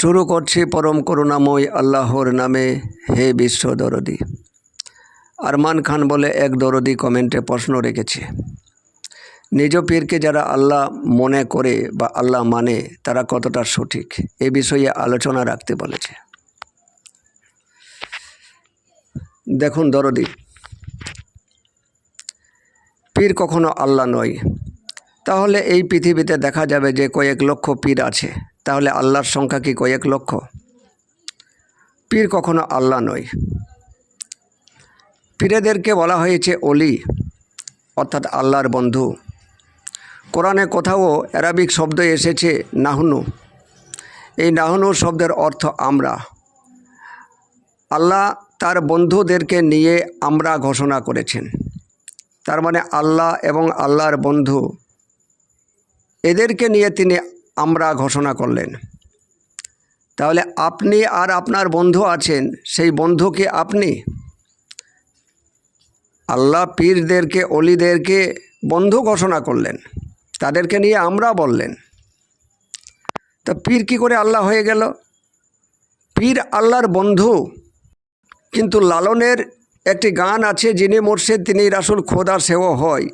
শুরু করছি পরম করুণাময় আল্লাহর নামে, হে বিশ্ব দরদি। আরমান খান বলে এক দরদি কমেন্টে প্রশ্ন রেখেছে, নিজ পীরকে যারা আল্লাহ মনে করে বা আল্লাহ মানে তারা কতটা সঠিক? এ বিষয়ে আলোচনা রাখতে বলেছে। দেখুন দরদি, পীর কখনো আল্লাহ নয় তাহলে এই পৃথিবীতে দেখা যাবে যে কয়েক লক্ষ পীর আছে। তাহলে আল্লাহর সংখ্যা কি কয়েক লক্ষ? পীর কখনো আল্লাহ নয়। পীরেদেরকে বলা হয়েছে অলি, অর্থাৎ আল্লাহর বন্ধু। কোরআনে কোথাও অ্যারাবিক শব্দ এসেছে নাহনু। এই নাহনু শব্দের অর্থ আমরা। আল্লাহ তার বন্ধুদেরকে নিয়ে আমরা ঘোষণা করেছেন। তার মানে আল্লাহ এবং আল্লাহর বন্ধু এদেরকে নিয়ে তিনি আমরা ঘোষণা করলেন। তাহলে আপনি আর আপনার বন্ধু আছেন, সেই বন্ধুকে আপনি? আল্লাহ পীরদেরকে, অলিদেরকে বন্ধু ঘোষণা করলেন। তাদেরকে নিয়ে আমরা বললেন। তা পীর কি করে আল্লাহ হয়ে গেল? পীর আল্লাহর বন্ধু, কিন্তু লালনের একটি গান আছে, যিনি মুর্শিদ, তিনি রাসুল খোদা সেও হয়।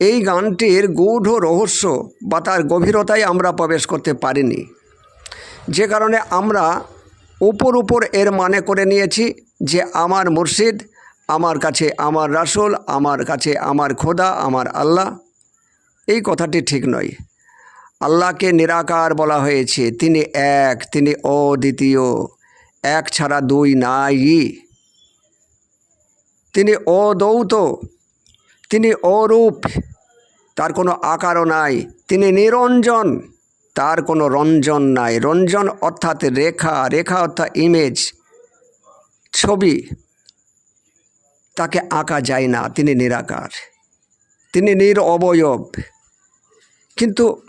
এই গানটির গূঢ় রহস্য বা তার গভীরতায় আমরা প্রবেশ করতে পারিনি। যে কারণে আমরা উপর উপর এর মানে করে নিয়েছি যে আমার মুর্শিদ, আমার কাছে আমার রাসুল, আমার কাছে আমার খোদা, আমার আল্লাহ। এই কথাটি ঠিক নয়। আল্লাহকে নিরাকার বলা হয়েছে। তিনি এক, তিনি অদ্বিতীয়, এক ছাড়া দুই নাই। তিনি অদৌত তিনি অরূপ। তার কোনো আকারও নাই। তিনি নিরঞ্জন, তার কোনো রঞ্জন নাই। রঞ্জন অর্থাৎ রেখা রেখা অর্থাৎ ইমেজ ছবি। তাকে আঁকা যায় না, তিনি নিরাকার। তিনি নির অবয়ব। কিন্তু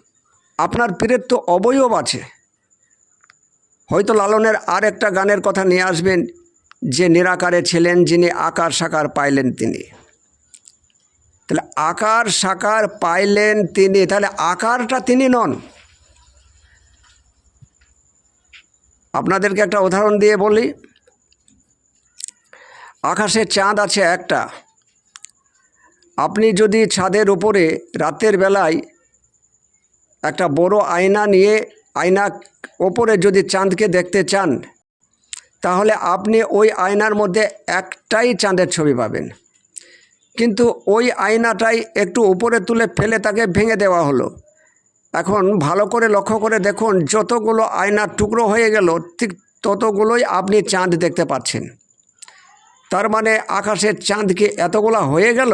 আপনার পীরের তো অবয়ব আছে। হয়তো লালনের আর একটা গানের কথা নিয়ে আসবেন, যে নিরাকারে ছিলেন, যিনি আকার সাকার পাইলেন তিনি। তাহলে আকার, সাকার পাইলেন তিনি, তাহলে আকারটা তিনি নন। আপনাদেরকে একটা উদাহরণ দিয়ে বলি। আকাশে চাঁদ আছে একটা। আপনি যদি ছাদের উপরে রাতের বেলায় একটা বড় আয়না নিয়ে, আয়না ওপরে যদি চাঁদকে দেখতে চান, তাহলে আপনি ওই আয়নার মধ্যে একটাই চাঁদের ছবি পাবেন। কিন্তু ওই আয়নাটাই একটু উপরে তুলে ফেলে তাকে ভেঙে দেওয়া হলো। এখন ভালো করে লক্ষ্য করে দেখুন, যতগুলো আয়নার টুকরো হয়ে গেল, ঠিক ততগুলোই আপনি চাঁদ দেখতে পাচ্ছেন। তার মানে আকাশের চাঁদ কি এতগুলা হয়ে গেল?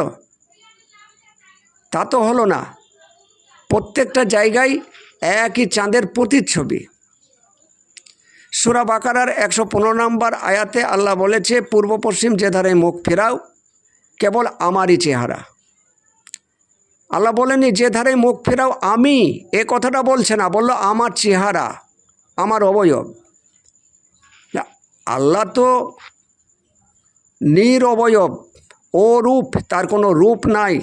তা তো হলো না। প্রত্যেকটা জায়গায় একই চাঁদের প্রতিচ্ছবি। সুরা বাকারার একশো পনেরো নম্বর আয়াতে আল্লাহ বলেছে, পূর্ব পশ্চিম যে ধারে মুখ ফেরাও কেবল আমারই চেহারা। আল্লাহ বলেনি যে ধারে মুখ ফেরাও আমি। এ কথাটা বলছে না, বলল, আমার চেহারা, আমার অবয়ব। আল্লাহ তো নিরবয়ব ও রূপ তার কোনো রূপ নাই,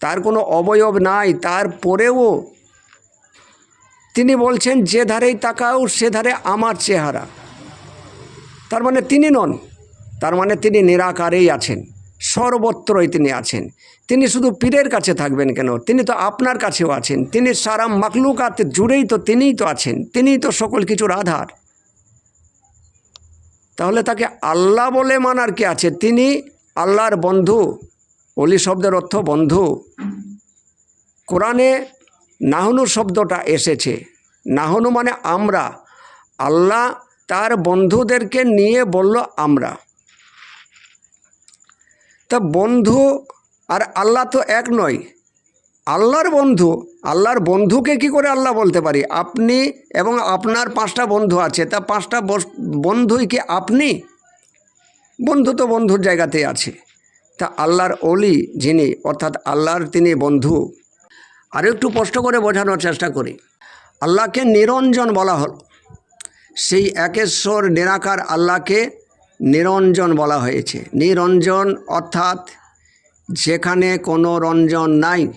তার কোনো অবয়ব নাই, তারপরেও তিনি বলছেন, যে ধারেই তাকাও, সে ধারে আমার চেহারা। তার মানে তিনি নন, তার মানে তিনি নিরাকারেই আছেন। সর্বত্রই তিনি আছেন। তিনি শুধু পীরের কাছে থাকবেন কেন? তিনি তো আপনার কাছেও আছেন। তিনি সারা মাকলুকাত জুড়েই তো তিনিই তো আছেন। তিনিই তো সকল কিছুর আধার। তাহলে তাকে আল্লাহ বলে মানার কি আছে? তিনি আল্লাহর বন্ধু। অলি শব্দের অর্থ বন্ধু। কোরআনে নাহনু শব্দটা এসেছে। নাহনু মানে আমরা। আল্লাহ তার বন্ধুদেরকে নিয়ে বলল আমরা। তা বন্ধু আর আল্লাহ তো এক নয়। আল্লাহর বন্ধু, আল্লাহর বন্ধুকে কি করে আল্লাহ বলতে পারি? আপনি এবং আপনার পাঁচটা বন্ধু আছে, তা পাঁচটা বন্ধুই কি আপনি? বন্ধু তো বন্ধুর জায়গাতে আছে। তা আল্লাহর অলি যিনি, অর্থাৎ আল্লাহর তিনি বন্ধু। আর একটু স্পষ্ট করে বোঝানোর চেষ্টা করি। আল্লাহকে নিরঞ্জন বলা হল। সেই একেশ্বর নিরাকার আল্লাহকে নিরঞ্জন বলা হয়েছে। নিরঞ্জন অর্থাৎ যেখানে কোনো রঞ্জন নাই।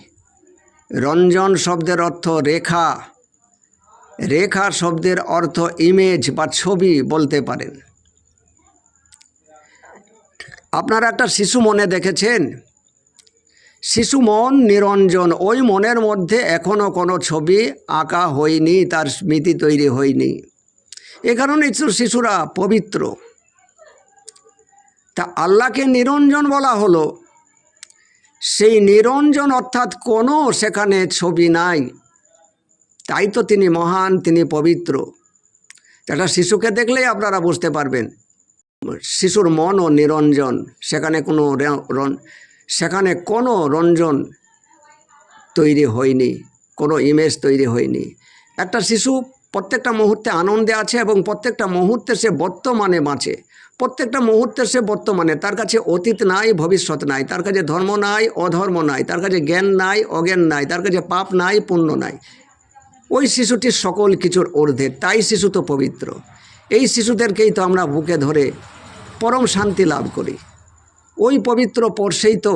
রঞ্জন শব্দের অর্থ রেখা। রেখা শব্দের অর্থ ইমেজ বা ছবি বলতে পারেন। আপনারা একটা শিশু মনে দেখেছেন? শিশু মন নিরঞ্জন। ওই মনের মধ্যে এখনও কোনো ছবি আঁকা হয়নি, তার স্মৃতি তৈরি হয়নি। এ কারণে শিশুরা পবিত্র। তা আল্লাহকে নিরঞ্জন বলা হলো। সেই নিরঞ্জন অর্থাৎ কোনো সেখানে ছবি নাই। তাই তো তিনি মহান, তিনি পবিত্র। একটা শিশুকে দেখলেই আপনারা বুঝতে পারবেন। শিশুর মন ও নিরঞ্জন। সেখানে কোনো সেখানে কোনো রঞ্জন তৈরি হয়নি, কোনো ইমেজ তৈরি হয়নি। একটা শিশু প্রত্যেকটা মুহূর্তে আনন্দে আছে এবং প্রত্যেকটা মুহূর্তে সে বর্তমানে বাঁচে। প্রত্যেকটা মুহূর্তে সে বর্তমানে, তার কাছে অতীত নাই, ভবিষ্যৎ নাই, তার কাছে ধর্ম নাই, অধর্ম নাই, তার কাছে জ্ঞান নাই, অজ্ঞান নাই, তার কাছে পাপ নাই, পুণ্য নাই। ওই শিশুটির সকল কিছুর ঊর্ধ্বে, তাই শিশু তো পবিত্র। এই শিশুদেরকেই তো আমরা বুকে ধরে পরম শান্তি লাভ করি। ওই পবিত্র পরশেই তো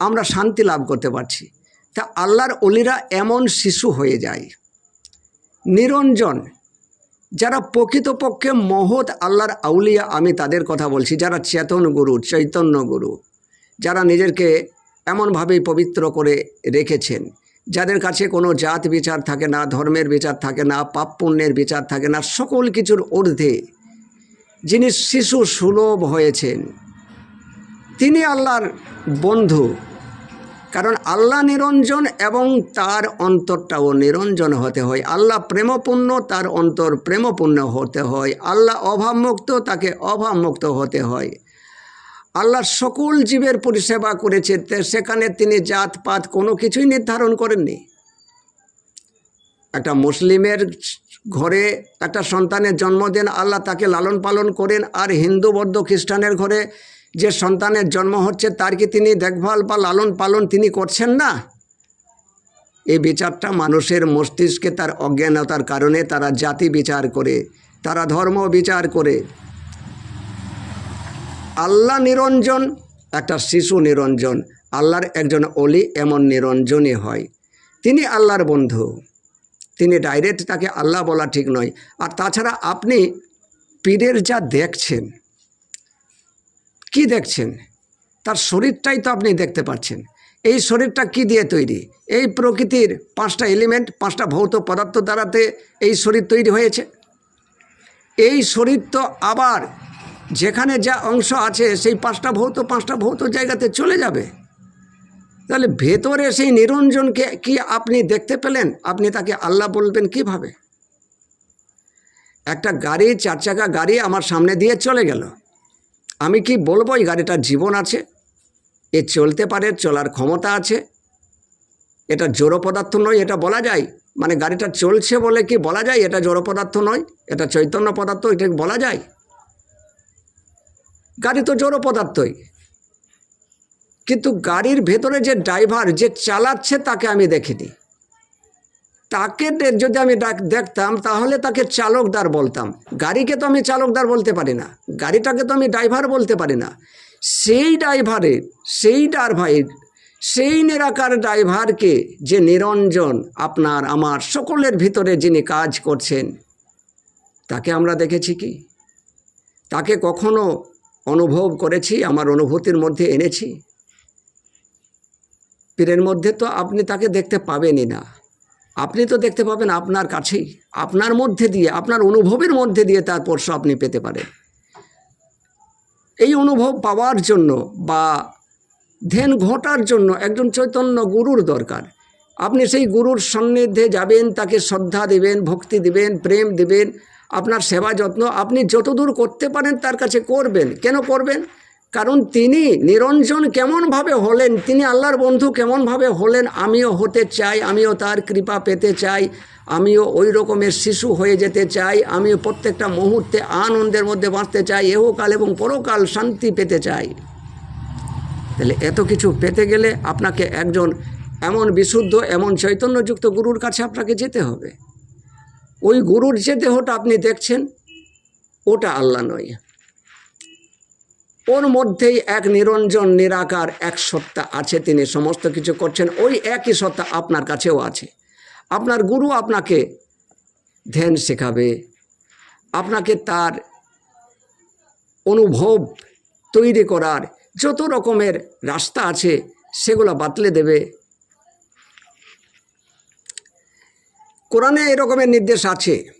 আমরা শান্তি লাভ করতে পারছি। তা আল্লাহর অলিরা এমন শিশু হয়ে যায়। নিরঞ্জন যারা প্রকৃতপক্ষে মহৎ আল্লাহর আউলিয়া, আমি তাদের কথা বলছি, যারা চেতন গুরু, চৈতন্য গুরু, যারা নিজেকে এমনভাবেই পবিত্র করে রেখেছেন, যাদের কাছে কোনো জাত বিচার থাকে না, ধর্মের বিচার থাকে না, পাপ পুণ্যের বিচার থাকে না, সকল কিছুর ঊর্ধ্বে যিনি শিশু সুলভ হয়েছেন, তিনি আল্লাহর বন্ধু। কারণ আল্লাহ নিরঞ্জন এবং তার অন্তরটাও নিরঞ্জন হতে হয়। আল্লাহ প্রেমপূর্ণ, তার অন্তর প্রেমপূর্ণ হতে হয়। আল্লাহ অভাবমুক্ত, তাকে অভাবমুক্ত হতে হয়। আল্লাহ সকল জীবের পরিষেবা করেছে সেখানে তিনি জাতপাত কোনো কিছুই নির্ধারণ করেননি। একটা মুসলিমের ঘরে একটা সন্তানের জন্ম দেন আল্লাহ তাকে লালন পালন করেন। আর হিন্দু, বৌদ্ধ, খ্রিস্টানের ঘরে যে সন্তানের জন্ম হচ্ছে, তার কি তিনি দেখভাল বা লালন পালন তিনি করছেন না? এই বিচারটা মানুষের মস্তিষ্কে তার অজ্ঞানতার কারণে তারা জাতি বিচার করে, তারা ধর্ম বিচার করে। আল্লাহ নিরঞ্জন একটা শিশু নিরঞ্জন, আল্লাহর একজন অলি এমন নিরঞ্জনই হয়। তিনি আল্লাহর বন্ধু, তিনি ডাইরেক্ট তাকে আল্লাহ বলা ঠিক নয়। আর তাছাড়া আপনি পীরের যা দেখছেন কি দেখছেন? তার শরীরটাই তো আপনি দেখতে পাচ্ছেন। এই শরীরটা কি দিয়ে তৈরি? এই প্রকৃতির পাঁচটা এলিমেন্ট পাঁচটা ভৌত পদার্থ দ্বারাতে এই শরীর তৈরি হয়েছে। এই শরীর তো আবার যেখানে যা অংশ আছে, সেই পাঁচটা ভৌত পাঁচটা ভৌত জায়গাতে চলে যাবে। তাহলে ভেতরে সেই নিরঞ্জনকে কি আপনি দেখতে পেলেন? আপনি তাকে আল্লাহ বলবেন কীভাবে? একটা গাড়ি, চার চাকা গাড়ি আমার সামনে দিয়ে চলে গেল। আমি কি বলব এই গাড়িটার জীবন আছে? এ চলতে পারে, চলার ক্ষমতা আছে। এটা জড় পদার্থ নয়, এটা বলা যায়। মানে গাড়িটা চলছে বলে কি বলা যায়? এটা জড় পদার্থ নয়, এটা চৈতন্য পদার্থ, এটা বলা যায়? গাড়ি তো জড় পদার্থই। কিন্তু গাড়ির ভেতরে যে ড্রাইভার যে চালাচ্ছে তাকে আমি দেখিনি। তাকে যদি আমি দেখতাম, তাহলে তাকে চালকদার বলতাম। গাড়িকে তো আমি চালকদার বলতে পারি না। গাড়িটাকে তো আমি ড্রাইভার বলতে পারি না। সেই ড্রাইভারের সেই ড্রাইভারের, সেই নিরাকার ড্রাইভারকে যে নিরঞ্জন আপনার, আমার সকলের ভিতরে যিনি কাজ করছেন, তাকে আমরা দেখেছি কি? তাকে কখনো অনুভব করেছি, আমার অনুভূতির মধ্যে এনেছি? পীরের মধ্যে তো আপনি তাকে দেখতে পাবেনই না। আপনি তো দেখতে পাবেন আপনার কাছেই, আপনার মধ্যে দিয়ে, আপনার অনুভবের মধ্যে দিয়ে তার স্পর্শ আপনি পেতে পারেন। এই অনুভব পাওয়ার জন্য বা ধ্যান ঘটার জন্য একজন চৈতন্য গুরুর দরকার। আপনি সেই গুরুর সান্নিধ্যে যাবেন, তাকে শ্রদ্ধা দেবেন, ভক্তি দিবেন, প্রেম দেবেন, আপনার সেবা যত্ন আপনি যতদূর করতে পারেন তার কাছে করবেন। কেন করবেন? কারণ তিনি নিরঞ্জন কেমনভাবে হলেন, তিনি আল্লাহর বন্ধু কেমনভাবে হলেন, আমিও হতে চাই, আমিও তার কৃপা পেতে চাই, আমিও ওই রকমের শিশু হয়ে যেতে চাই, আমিও প্রত্যেকটা মুহূর্তে আনন্দের মধ্যে বাঁচতে চাই, এহকাল এবং পরকাল শান্তি পেতে চাই। তাহলে এত কিছু পেতে গেলে আপনাকে একজন এমন বিশুদ্ধ, এমন চৈতন্যযুক্ত গুরুর কাছে আপনাকে যেতে হবে। ওই গুরুর যে দেহটা আপনি দেখছেন, ওটা আল্লাহ নয়। ওর মধ্যেই এক নিরঞ্জন, নিরাকার এক সত্তা আছে। তিনি সমস্ত কিছু করছেন। ওই একই সত্তা আপনার কাছেও আছে। আপনার গুরু আপনাকে ধ্যান শেখাবে। আপনাকে তার অনুভব তৈরি করার যত রকমের রাস্তা আছে, সেগুলো বাতলে দেবে। কোরআনে এরকমের নির্দেশ আছে।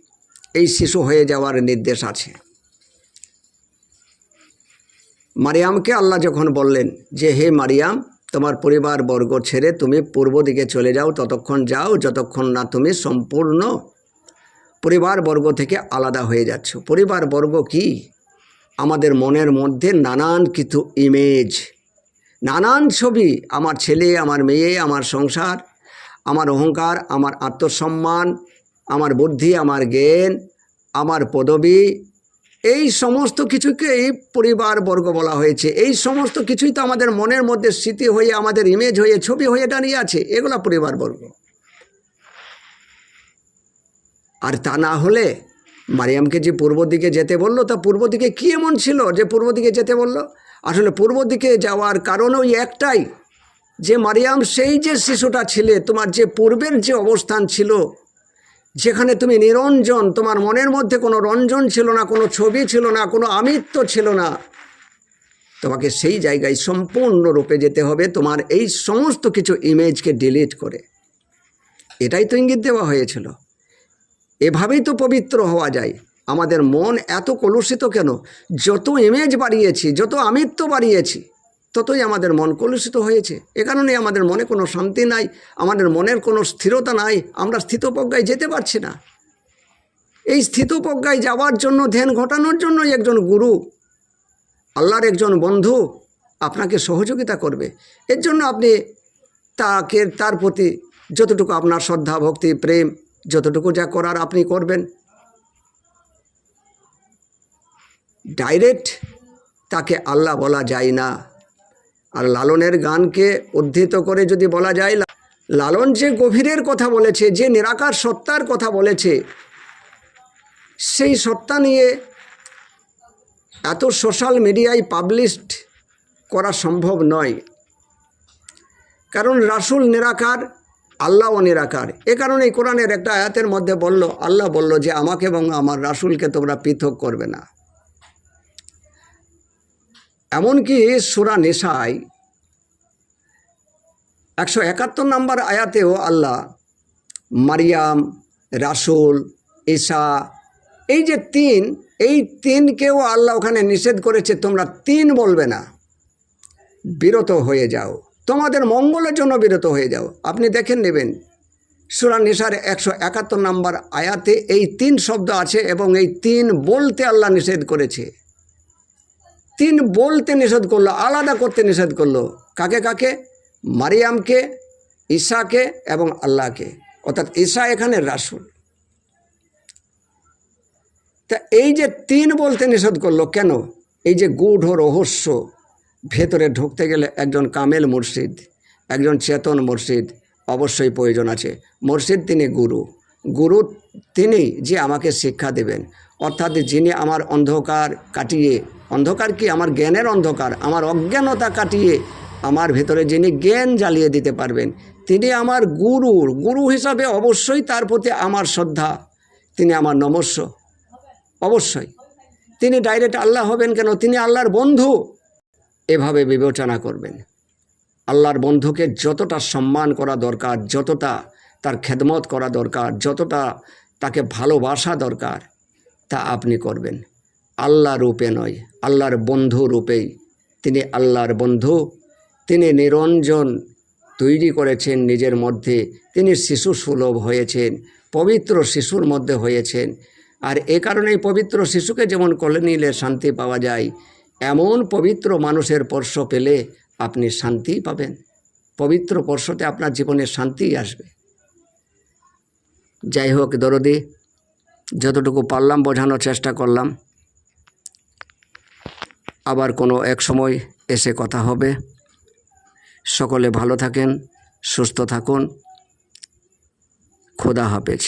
এই শিশু হয়ে যাওয়ার নির্দেশ আছে। মারিয়ামকে আল্লাহ যখন বললেন যে, হে মারিয়াম, তোমার পরিবার বর্গ ছেড়ে তুমি পূর্ব দিকে চলে যাও, ততক্ষণ যাও, যতক্ষণ না তুমি সম্পূর্ণ পরিবার বর্গ থেকে আলাদা হয়ে যাচ্ছ। পরিবার বর্গ কি? আমাদের মনের মধ্যে নানান কিছু ইমেজ নানান ছবি, আমার ছেলে, আমার মেয়ে, আমার সংসার, আমার অহংকার, আমার আত্মসম্মান, আমার বুদ্ধি, আমার জ্ঞান, আমার পদবী এই সমস্ত কিছুকে এই পরিবার বর্গ বলা হয়েছে। এই সমস্ত কিছুই তো আমাদের মনের মধ্যে স্মৃতি হয়ে, আমাদের ইমেজ হয়ে, ছবি হয়ে দাঁড়িয়ে আছে। এগুলা পরিবার বর্গ আর তা না হলে মারিয়ামকে যে পূর্ব দিকে যেতে বলল, তা পূর্ব দিকে কী এমন ছিল যে পূর্ব দিকে যেতে বলল? আসলে পূর্ব দিকে যাওয়ার কারণ ওই একটাই, যে মারিয়াম সেই যে শিশুটা ছিলে, তোমার যে পূর্বের যে অবস্থান ছিল যেখানে তুমি নিরঞ্জন, তোমার মনের মধ্যে কোনো রঞ্জন ছিল না, কোনো ছবি ছিল না, কোনো আমিত্ব ছিল না। তোমাকে সেই জায়গায় সম্পূর্ণরূপে যেতে হবে, তোমার এই সমস্ত কিছু ইমেজকে ডিলিট করে। এটাই তো ইঙ্গিত দেওয়া হয়েছিল। এভাবেই তো পবিত্র হওয়া যায়। আমাদের মন এত কলুষিত কেন? যত ইমেজ বাড়িয়েছি, যত আমিত্ব বাড়িয়েছি ততই আমাদের মন কলুষিত হয়েছে। এ কারণে আমাদের মনে কোনো শান্তি নাই, আমাদের মনের কোনো স্থিরতা নাই, আমরা স্থিতপ্রজ্ঞায় যেতে পারছি না। এই স্থিতপ্রজ্ঞায় যাওয়ার জন্য, ধ্যান ঘটানোর জন্যই একজন গুরু, আল্লাহর একজন বন্ধু আপনাকে সহযোগিতা করবে। এর জন্য আপনি তাকে, তার প্রতি যতটুকু আপনার শ্রদ্ধা, ভক্তি, প্রেম, যতটুকু যা করার আপনি করবেন, ডাইরেক্ট তাকে আল্লাহ বলা যায় না। আর লালনের গানকে উদ্ধৃত করে যদি বলা যায় লালন যে গভীরের কথা বলেছে, যে নিরাকার সত্তার কথা বলেছে, সেই সত্তা নিয়ে এত সোশ্যাল মিডিয়ায় পাবলিশড করা সম্ভব নয়। কারণ রাসূল নিরাকার, আল্লাহও নিরাকার। এ কারণে কোরআনের একটা আয়াতের মধ্যে বলল, আল্লাহ বলল যে আমাকে এবং আমার রাসূলকে তোমরা পৃথক করবে না। এমনকি সুরা নেশায় একশো একাত্তর নম্বর আয়াতেও আল্লাহ মারিয়াম, রাসূল, ঈসা এই যে তিন, এই তিনকেও আল্লাহ ওখানে নিষেধ করেছে, তোমরা তিন বলবে না। বিরত হয়ে যাও। তোমাদের মঙ্গলের জন্য বিরত হয়ে যাও। আপনি দেখেন নেবেন, সুরা নিসার একশো একাত্তর নম্বর আয়াতে এই তিন শব্দ আছে এবং এই তিন বলতে আল্লাহ নিষেধ করেছে। তিন বলতে নিষেধ করল, আলাদা করতে নিষেধ করল। কাকে কাকে? মারিয়ামকে, ঈশাকে এবং আল্লাহকে। অর্থাৎ ঈশা এখানে রাসূল। তা এই যে তিন বলতে নিষেধ করল কেন? এই যে গূঢ় রহস্য, ভেতরে ঢুকতে গেলে একজন কামেল মুর্শিদ, একজন চেতন মুর্শিদ অবশ্যই প্রয়োজন আছে। মুর্শিদ তিনি গুরু। গুরু তিনি যে আমাকে শিক্ষা দেবেন। অর্থাৎ যিনি আমার অন্ধকার কাটিয়ে অন্ধকার কি? আমার জ্ঞানের অন্ধকার। আমার অজ্ঞানতা কাটিয়ে আমার ভেতরে যিনি জ্ঞান জ্বালিয়ে দিতে পারবেন, তিনি আমার গুরু। গুরু হিসাবে অবশ্যই তার প্রতি আমার শ্রদ্ধা। তিনি আমার নমস্য। অবশ্যই। তিনি ডাইরেক্ট আল্লাহ হবেন কেন? তিনি আল্লাহর বন্ধু। এভাবে বিবেচনা করবেন। আল্লাহর বন্ধুকে যতটা সম্মান করা দরকার, যতটা তার খেদমত করা দরকার, যতটা তাকে ভালোবাসা দরকার, তা আপনি করবেন। আল্লাহ রূপে নয়, আল্লাহর বন্ধু রূপেই। তিনি আল্লাহর বন্ধু, তিনি নিরঞ্জন তৈরি করেছেন নিজের মধ্যে। তিনি শিশু সুলভ হয়েছেন, পবিত্র শিশুর মধ্যে হয়েছেন। আর এ কারণেই পবিত্র শিশুকে যেমন কোলে নিলে শান্তি পাওয়া যায়, এমন পবিত্র মানুষের স্পর্শ পেলে আপনি শান্তি পাবেন। পবিত্র স্পর্শতে আপনার জীবনে শান্তি আসবে। যাই হোক দরদি, যতটুকু পারলাম, বোঝানোর চেষ্টা করলাম। আবার কোনো এক সময় এসে কথা হবে। সকলে ভালো থাকেন সুস্থ থাকুন। খোদা হাফেজ।